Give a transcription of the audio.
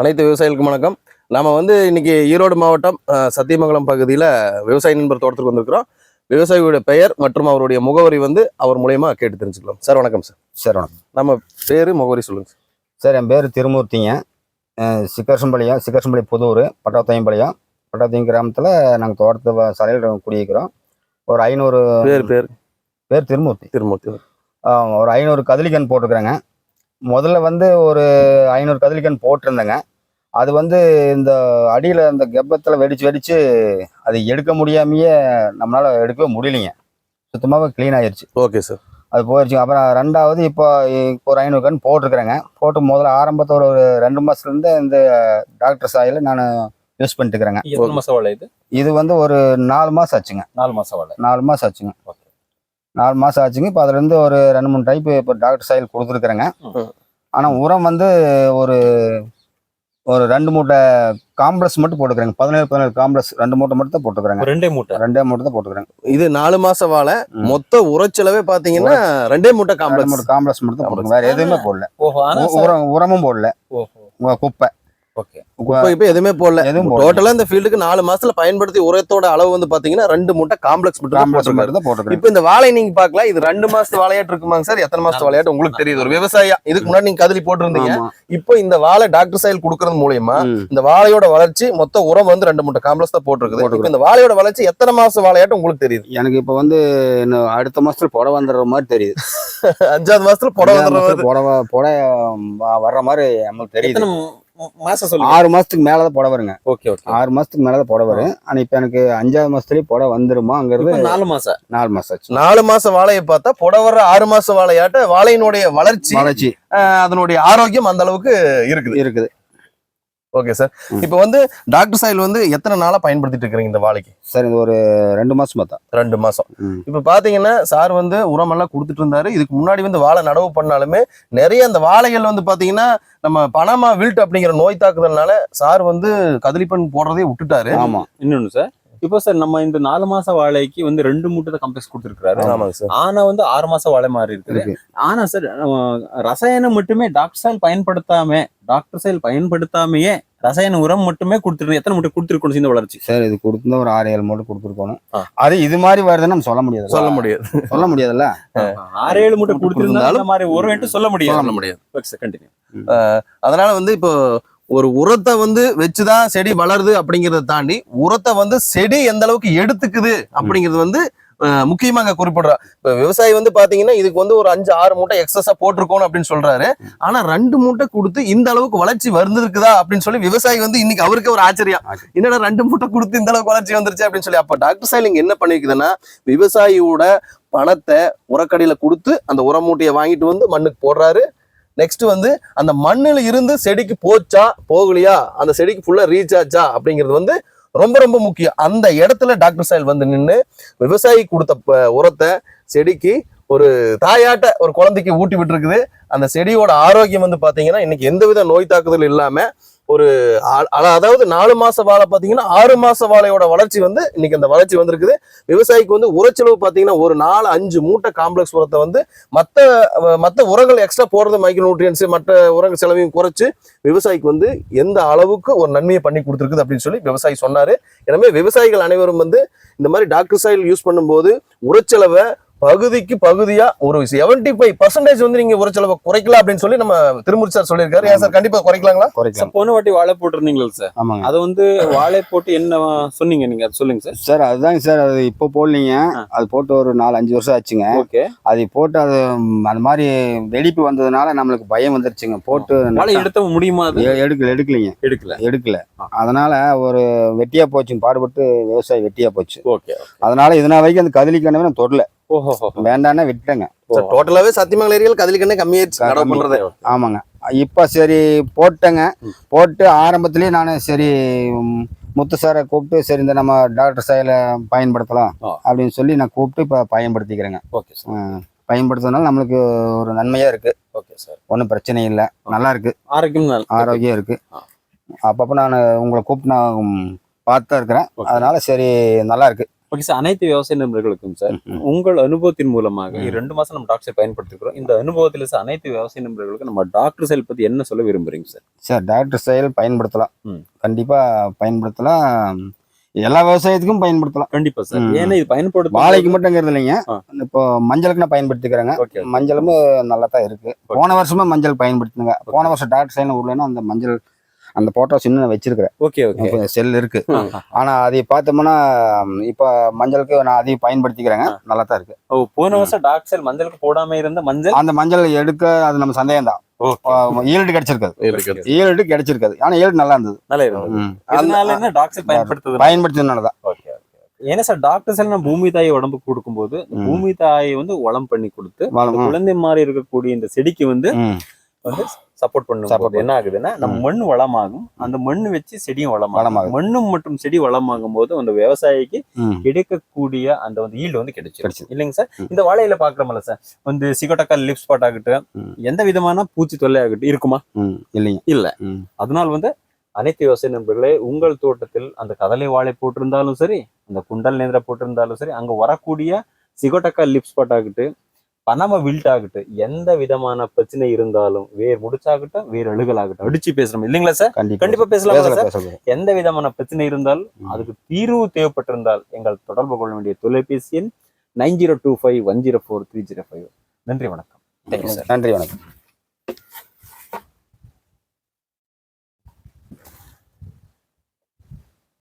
அனைத்து விவசாயிகளுக்கும் வணக்கம். நாம வந்து இன்னைக்கு ஈரோடு மாவட்டம் சத்தியமங்கலம் பகுதியில் விவசாய நண்பர் தோட்டத்துக்கு வந்திருக்கிறோம். விவசாயியோட பெயர் மற்றும் அவருடைய முகவரி வந்து அவர் மூலயமா கேட்டு தெரிஞ்சுக்கலாம். சார் வணக்கம் சார். சரி வணக்கம். நம்ம பேரு முகவரி சொல்லுங்க சார். சார் என் பேர் திருமூர்த்திங்க. சிக்கரசம்பாளையம் சிக்கரசம்பாளி புதூர் பட்டாத்தையம்பாளையம் பட்டாத்தையம் கிராமத்தில் நாங்கள் தோட்டத்து சாலையில் குடியிருக்கிறோம். ஒரு ஐநூறு பேர் பேர். பேர் திருமூர்த்தி. திருமூர்த்தி. ஒரு ஐநூறு கதலிக்கன் போட்டிருக்கிறேங்க. முதல்ல வந்து ஒரு ஐநூறு கதலிக்கன் போட்டிருந்தேங்க. அது வந்து இந்த அடியில் அந்த கெப்பத்தில் வெடிச்சு வெடிச்சு அது எடுக்க முடியாமையே நம்மளால் எடுக்கவே முடியலைங்க. சுத்தமாகவே க்ளீன் ஆயிருச்சு. ஓகே சார் அது போயிடுச்சு அப்புறம் ரெண்டாவது இப்போ இப்போ ஒரு ஐநூறு கன் போட்டிருக்கிறேங்க. போட்டு முதல்ல ஆரம்பத்தில் ஒரு ரெண்டு மாதத்துலேருந்து இந்த டாக்டர் சாயில் நான் யூஸ் பண்ணிட்டு இருக்கிறேங்க இது? இது வந்து ஒரு நாலு மாதம் ஆச்சுங்க. நாலு மாசம் வாழை நாலு மாதம் ஆச்சுங்க. ஓகே நாலு மாதம் ஆச்சுங்க. இப்போ அதுலேருந்து ஒரு ரெண்டு மூணு டைப்பு இப்போ டாக்டர் சாயில் கொடுத்துருக்குறேங்க. ஆனால் உரம் வந்து ஒரு ஒரு ரெண்டு மூட்டை காம்ப்ளெக்ஸ் மட்டும் போட்டுக்கிறேங்க. பதினேழு பதினேழு காம்ப்ளெக்ஸ் ரெண்டு மூட்டை மட்டும் தான் போட்டுக்கிறேங்க ரெண்டே மூட்டை? ரெண்டே மூட்டை தான் போட்டுக்கிறேங்க. இது நாலு மாச வாழை. மொத்த உரச்செலவே பாத்தீங்கன்னா ரெண்டே மூட்டை ரெண்டு காம்ப்ளெக்ஸ் மூட்டை காம்ப்ளெக்ஸ் மட்டும் தான் போட்டுருங்க வேற எதுவுமே போடல. உரம் உரமும் போடல. குப்பை. ஓகே இப்போ இப்போ எதுவுமே போடல. டோட்டலா இந்த ஃபீல்டுக்கு நாலு மாசத்துல பயன்படுத்தி உரத்தோட அளவு வந்து பாத்தீங்கன்னா ரெண்டு மூட்டை காம்ப்ளெக்ஸ் மட்டும் போட்டுக்கிறேன் இப்போ இந்த வாழை நீங்க பார்க்கலாம். இது ரெண்டு மாசத்து வாழையாட்டு இருக்குமாங்க சார்? எத்தனை மாசத்து வாழையாட்டு? உங்களுக்கு தெரியுது. ஒரு விவசாயியா? இதுக்கு முன்னாடி நீங்க கதலி போட்டிருந்தீங்க. இப்போ இந்த வாழை டாக்டர் சைல் கொடுக்கறது மூலியமா. இந்த வாழையோட வளர்ச்சி மொத்த உரம் வந்து ரெண்டு மூட்டை காம்ப்ளெக்ஸ் தான் போட்டிருக்குது. இந்த வாழையோட வளர்ச்சி எத்தனை மாசம் வாழையாட்டு உங்களுக்கு தெரியுது? எனக்கு இப்போ வந்து அடுத்த மாசத்துல புடவை வந்துடுற மாதிரி தெரியுது. அஞ்சாவது மாசத்துல புடவை வந்துடுறது மாசத்துல புடவை புடவை வர்ற மாதிரி நம்மளுக்கு தெரியுது. மாசம் சொல்லுங்க. ஆறு மாசத்துக்கு மேலதான் புடவை வருங்க. Okay okay. ஆறு மாசத்துக்கு மேலதான் புடவை வரும். ஆனா இப்ப எனக்கு அஞ்சாவது மாசத்துலயே புடவை வந்துருமாங்கிறது நாலு மாசம். நாலு மாசம் நாலு மாசம் வாழையை பார்த்தா புடவர ஆறு மாசம் வாழையாட்ட வாழையினுடைய வளர்ச்சி வளர்ச்சி. அதனுடைய ஆரோக்கியம் அந்த அளவுக்கு இருக்குது. இருக்குது. Okay sir. இப்போ வந்து டாக்டர் சாயில் வந்து எத்தனை நாளா பயன்படுத்திட்டு இருக்கிறீங்க இந்த வாழைக்கு? சரி இது ஒரு ரெண்டு மாசம் பார்த்தா ரெண்டு மாசம். இப்ப பாத்தீங்கன்னா சார் வந்து உரமெல்லாம் கொடுத்துட்டு இருந்தாரு. இதுக்கு முன்னாடி வந்து வாழை நடவு பண்ணாலுமே நிறைய அந்த வாழைகள் வந்து பாத்தீங்கன்னா நம்ம பனாமா வில்ட் அப்படிங்கிற நோய் தாக்குதல்னால சார் வந்து கதலிப்பண் போடுறதே விட்டுட்டாரு. ஆமா. இன்னொன்னு சார் இப்போ சார் நம்ம இந்த நாலு மாச வாழைக்கு வந்து ரெண்டு மூட்டை தான் கம்ப்ளெக்ஸ் கொடுத்துருக்காரு ஆனா வந்து ஆறு மாசம் வாழை மாறி இருக்குது. இருக்கு. ஆனா சார் ரசாயனம் மட்டுமே டாக்டர் சாயல் பயன்படுத்தாம டாக்டர் சாயல் பயன்படுத்தாமையே ரசாயன உரம் மட்டுமே கொடுத்துருக்கு எத்தனை மூட்டை கொடுத்துருக்கணும் இந்த வளர்ச்சி? சரி இது கொடுத்துருந்தா ஒரு ஆறு ஏழு மூட்டை கொடுத்துருக்கோணும். அது இது மாதிரி வருதுன்னு நம்ம சொல்ல முடியாது. சொல்ல முடியாது. சொல்ல முடியாதுல்ல? ஆறு ஏழு மூட்டை கொடுத்துருந்தாலும் மாதிரி உரம் சொல்ல சொல்ல முடியாது. முடியாது கண்டினியூ அதனால வந்து இப்போ ஒரு உரத்தை வந்து வச்சுதான் செடி வளருது அப்படிங்கறத தாண்டி உரத்தை வந்து செடி எந்த அளவுக்கு எடுத்துக்குது அப்படிங்கிறது வந்து முக்கியமா அங்க குறிப்பிடுறா. இப்ப விவசாயி வந்து பாத்தீங்கன்னா இதுக்கு வந்து ஒரு அஞ்சு ஆறு மூட்டை எக்ஸஸா போட்டிருக்கோம் அப்படின்னு சொல்றாரு. ஆனா ரெண்டு மூட்டை கொடுத்து இந்த அளவுக்கு வளர்ச்சி வந்திருக்குதா அப்படின்னு சொல்லி விவசாயி வந்து இன்னைக்கு அவருக்கே ஒரு ஆச்சரியம். என்னடா ரெண்டு மூட்டை கொடுத்து இந்த அளவுக்கு வளர்ச்சி வந்துருச்சு அப்படின்னு சொல்லி அப்ப டாக்டர் சாயில் என்ன பண்ணிருக்குதுன்னா விவசாயியோட பணத்தை உரக்கடையில கொடுத்து அந்த உர மூட்டையை வாங்கிட்டு வந்து மண்ணுக்கு போடுறாரு. நெக்ஸ்ட் வந்து அந்த மண்ணில் இருந்து செடிக்கு போச்சா போகலையா? அந்த செடிக்கு ஃபுல்லா ரீச் ஆச்சா? அப்படிங்கிறது வந்து ரொம்ப ரொம்ப முக்கியம். அந்த இடத்துல டாக்டர் சாயல் வந்து நின்று விவசாயி கொடுத்த ப- உரத்தை செடிக்கு ஒரு தாயாட்ட ஒரு குழந்தைக்கு ஊட்டி விட்டுருக்குது. அந்த செடியோட ஆரோக்கியம் வந்து பார்த்தீங்கன்னா இன்னைக்கு எந்தவித நோய் தாக்குதல் இல்லாமல் ஒரு ஆ- அதாவது நாலு மாச வாழை பாத்தீங்கன்னா ஆறு மாச வாழையோட வளர்ச்சி வந்து இன்னைக்கு அந்த வளர்ச்சி வந்திருக்குது. விவசாயிக்கு வந்து உரச்செலவு பாத்தீங்கன்னா ஒரு நாலு அஞ்சு மூட்டை காம்ப்ளெக்ஸ் உரத்தை வந்து மத்த மற்ற மத்த உரங்கள் எக்ஸ்ட்ரா போடுறது மைக்ரோ நியூட்ரியன்ஸ் மற்ற உரங்கள் செலவையும் குறைச்சு விவசாயிக்கு வந்து எந்த அளவுக்கு ஒரு நன்மையை பண்ணி கொடுத்துருக்குது அப்படின்னு சொல்லி விவசாயி சொன்னாரு. எனவே விவசாயிகள் அனைவரும் வந்து இந்த மாதிரி டாக்டர் சாயில் யூஸ் பண்ணும்போது உரச்செலவை பகுதிக்கு பகுதியா ஒரு 75% ஃபைவ் பர்சன்டேஜ் வந்து நீங்க உரச்செலவை குறைக்கலாம் அப்படின்னு சொல்லி நம்ம திருமூர்த்தி சார் சொல்லியிருக்காரு. ஏன் சார் கண்டிப்பா குறைக்கலாங்களா? குறைக்கலாம். போன வாட்டி வாழை போட்டிருந்தீங்களா சார். ஆமாங்க. அதை வந்து வாழை போட்டு என்ன சொன்னீங்க நீங்க? அது சொல்லுங்க சார். சார் அதுதாங்க சார் அது இப்போ போடலீங்க. அது போட்டு ஒரு நாலு அஞ்சு வருஷம் ஆச்சுங்க. ஓகே. அது போட்டு அது அந்த மாதிரி வெடிப்பு வந்ததுனால நம்மளுக்கு பயம் வந்துருச்சுங்க. போட்டு வாழை எடுத்த முடியுமா எடுக்கல எடுக்கலைங்க. எடுக்கல. எடுக்கல. அதனால ஒரு வெட்டியா போச்சுங்க பாடுபட்டு விவசாயி வெட்டியா போச்சு. ஓகே அதனால இதனால வரைக்கும் அந்த கதலி கண்ணவே நான் தொடல. விட்டேங்க சார் டோட்டலாவே சத்தியமங்கல ஏரியாவில் கதிலி கண்ணே கம்மியாயிடுச்சு. நடவு. பண்றது. ஆமாங்க. இப்போ சரி போட்டேங்க. போட்டு ஆரம்பத்திலேயே நான் சரி முத்து சாரை கூப்பிட்டு சரி இந்த நம்ம டாக்டர் சாயில பயன்படுத்தலாம். அப்படின்னு சொல்லி நான் கூப்பிட்டு இப்போ பயன்படுத்திக்கிறேங்க. Okay sir. ஆ, பயன்படுத்துறதுனால நம்மளுக்கு ஒரு நன்மையா இருக்கு. Okay sir. ஒன்றும் பிரச்சனை இல்லை. நல்லா இருக்கு. ஆரோக்கியம் நல்லா- ஆரோக்கியம் இருக்கு. அப்பப்போ நான் உங்களை கூப்பிட்டு நான் பார்த்து தான் இருக்கிறேன். அதனால சரி நல்லா இருக்கு. ஓகே சார் அனைத்து விவசாய நண்பர்களுக்கும் சார். உங்கள் அனுபவத்தின் மூலமாக ரெண்டு மாசம் நம்ம டாக்டர் பயன்படுத்திக்கிறோம். இந்த அனுபவத்துல சார் அனைத்து விவசாய நண்பர்களுக்கு நம்ம டாக்டர் செயல் பத்தி என்ன சொல்ல விரும்புறீங்க சார் சார் டாக்டர் செயல் பயன்படுத்தலாம். கண்டிப்பா பயன்படுத்தலாம். எல்லா விவசாயத்துக்கும் பயன்படுத்தலாம். கண்டிப்பா சார். ஏன்னா இது பயன்படுத்த வாழைக்கு மட்டும்ங்கிறது இல்லைங்க. இப்போ மஞ்சளுக்கு நான் பயன்படுத்திக்கிறேங்க மஞ்சளும் நல்லா தான் இருக்கு போன வருஷமே மஞ்சள் பயன்படுத்தினுங்க. போன வருஷம் டாக்டர் செயல் ஊர்லன்னா அந்த மஞ்சள் அந்த போட்டோஸ் இன்னும் நான் வச்சிருக்கிறேன். Okay okay. செல் இருக்கு. ஆனா அதை பார்த்தோம்னா இப்போ மஞ்சளுக்கு நான் அதையும் பயன்படுத்திக்கிறேங்க. நல்லா தான் இருக்கு. ஓ போன வருஷம் டாக்டர் செயல் மஞ்சளுக்கு போடாம இருந்த மஞ்சள்? அந்த மஞ்சள் எடுக்க அது நம்ம சந்தேகம் தான் ஈல்டு கிடைச்சிருக்காது. ஈல்டு கிடைச்சிருக்காது. ஆனா ஈல்டு நல்லா இருந்தது. நல்லா இருந்தது. ம். இதனால என்ன டாக்டர் செயல் பயன்படுத்துது பயன்படுத்தினால தான் ஓகே ஏன்னா சார் டாக்டர் செயல் நம்ம பூமி தாயை உடம்புக்கு கொடுக்கும்போது. பூமி தாயை வந்து வளம் பண்ணி கொடுத்து. குழந்தை மாதிரி இருக்கக்கூடிய இந்த செடிக்கு வந்து. வந்து சப்போர்ட் பண்ணும் என்ன ஆகுதுன்னா நம்ம. மண் வளமாகும் அந்த மண்ணு வச்சு செடியும் வளமாகும். மண்ணும் மற்றும் செடி வளமாகும் போது அந்த விவசாயிக்கு. கிடைக்கக்கூடிய அந்த வந்து ஈல்டு வந்து கிடைச்சிடும். இல்லைங்க சார். இந்த வாழையில பாக்குறோம்ல சார் வந்து சிகோட்டக்கால் லிப் ஸ்பாட் ஆகட்டும். எந்த விதமான பூச்சி தொல்லை ஆகட்டும் இருக்குமா. இல்லைங்க இல்ல. அதனால் வந்து அனைத்து விவசாய நண்பர்களே உங்கள் தோட்டத்தில் அந்த கதலை வாழை போட்டிருந்தாலும் சரி அந்த குண்டல் நேந்திர போட்டிருந்தாலும் சரி அங்க வரக்கூடிய சிகோட்டக்கா லிப் ஸ்பாட் ஆகட்டும் பனம வில்ட் ஆகட்டும் எந்த விதமான பிரச்சனை இருந்தாலும் வேர் முடிச்சாகட்டும் வேர் அழுகலாகட்டும். அடிச்சு பேசுறோம் இல்லைங்களா சார்? கண்டிப்பா. பேசலாம் எந்த விதமான பிரச்சனை இருந்தாலும். அதுக்கு தீர்வு தேவைப்பட்டிருந்தால் எங்கள் தொடர்பு கொள்ள வேண்டிய தொலைபேசி எண் nine zero two five one zero four three zero five. நன்றி வணக்கம். நன்றி வணக்கம்.